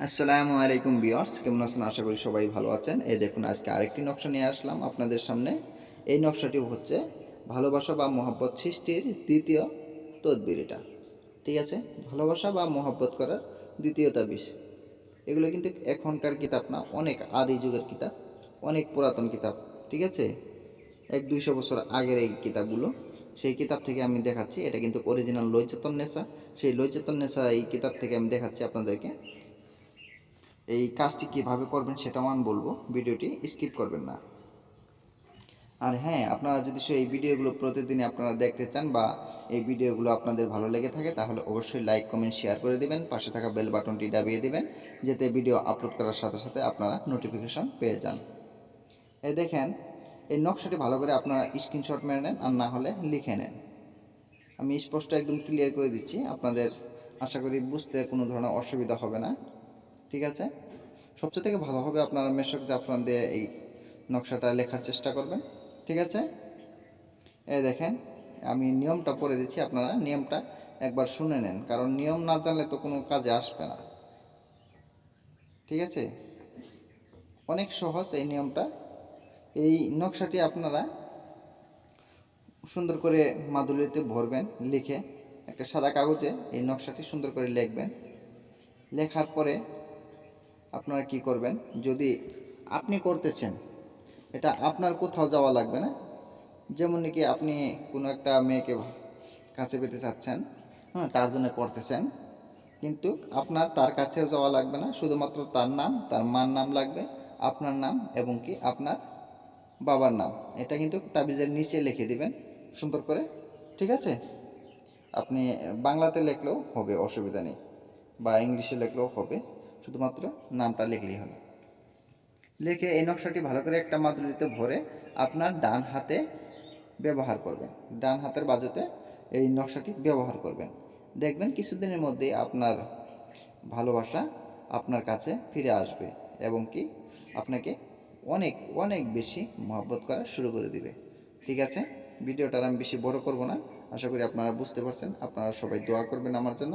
আসসালামু আলাইকুম বিয়ার্স কেমন আছেন? আশা করি সবাই ভালো আছেন। এই দেখুন, আজকে আরেকটি নকশা নিয়ে আসলাম আপনাদের সামনে। এই নকশাটি হচ্ছে ভালোবাসা বা মহব্বত সৃষ্টির দ্বিতীয় তদবির এটা। ঠিক আছে? ভালোবাসা বা মহব্বত করার দ্বিতীয় তাবিজ। এগুলো কিন্তু এখনকার কিতাব না, অনেক আদি যুগের কিতাব, অনেক পুরাতন কিতাব। ঠিক আছে? এক দুইশো বছর আগের এই কিতাবগুলো, সেই কিতাব থেকে আমি দেখাচ্ছি। এটা কিন্তু অরিজিনাল লৈচেতন নেশা সেই লৈচেতন নেশা এই কিতাব থেকে আমি দেখাচ্ছি আপনাদেরকে। এই কাজটি কীভাবে করবেন সেটাও আমি বলব। ভিডিওটি স্কিপ করবেন না। আর হ্যাঁ আপনারা যদি এই ভিডিওগুলো প্রতিদিন আপনারা দেখতে চান বা এই ভিডিওগুলো আপনাদের ভালো লেগে থাকে, তাহলে অবশ্যই লাইক কমেন্ট শেয়ার করে দিবেন, পাশে থাকা বেল বাটনটি দাবিয়ে দিবেন, যাতে ভিডিও আপলোড করার সাথে সাথে আপনারা নোটিফিকেশন পেয়ে যান। এ দেখেন, এই নকশাটি ভালো করে আপনারা স্ক্রিনশট মেরে নেন আর না হলে লিখে নেন। আমি স্পষ্ট একদম ক্লিয়ার করে দিচ্ছি, আপনাদের আশা করি বুঝতে কোনো ধরনের অসুবিধা হবে না। ঠিক আছে? সবচেয়ে থেকে ভালো হবে আপনারা মেশক জাফরান দিয়ে এই নকশাটা লেখার চেষ্টা করবেন, ঠিক আছে? এই দেখেন, আমি নিয়মটা পড়ে দিচ্ছি আপনারা, নিয়মটা একবার শুনে নেন, কারণ নিয়ম না জানলে তো কোনো কাজে আসবে না। ঠিক আছে? অনেক সহজ এই নিয়মটা। এই নকশাটি আপনারা সুন্দর করে মাদুলিতে ভরবেন, লিখে একটা সাদা কাগজে এই নকশাটি সুন্দর করে লিখবেন। লেখার পরে আপনারা কি করবেন? যদি আপনি করতেছেন, এটা আপনার কোথাও যাওয়া লাগবে না। যেমন নাকি আপনি কোনো একটা মেয়েকে কাছে পেতে চাচ্ছেন হ্যাঁ তার জন্য করতেছেন, কিন্তু আপনার তার কাছেও যাওয়া লাগবে না। শুধুমাত্র তার নাম, তার মার নাম লাগবে, আপনার নাম এবং কি আপনার বাবার নাম। এটা কিন্তু তাবিজের নিচে লিখে দিবেন, সুন্দর করে, ঠিক আছে? আপনি বাংলাতে লিখলেও হবে, অসুবিধা নেই। বা ইংলিশে লিখলেও হবে। শুধুমাত্র নামটা লিখলেই হবে লিখে এই নকশাটি ভালো করে একটা মাদুলিতে ভরে আপনার ডান হাতে ব্যবহার করবেন। ডান হাতের বাজুতে এই নকশাটি ব্যবহার করবেন। দেখবেন কিছুদিনের মধ্যেই আপনার ভালোবাসা আপনার কাছে ফিরে আসবে এবং কি আপনাকে অনেক অনেক বেশি মহব্বত করা শুরু করে দিবে। ঠিক আছে? ভিডিওটা আমি বেশি বড় করব না। আশা করি আপনারা বুঝতে পারছেন। আপনারা সবাই দোয়া করবেন আমার জন্য।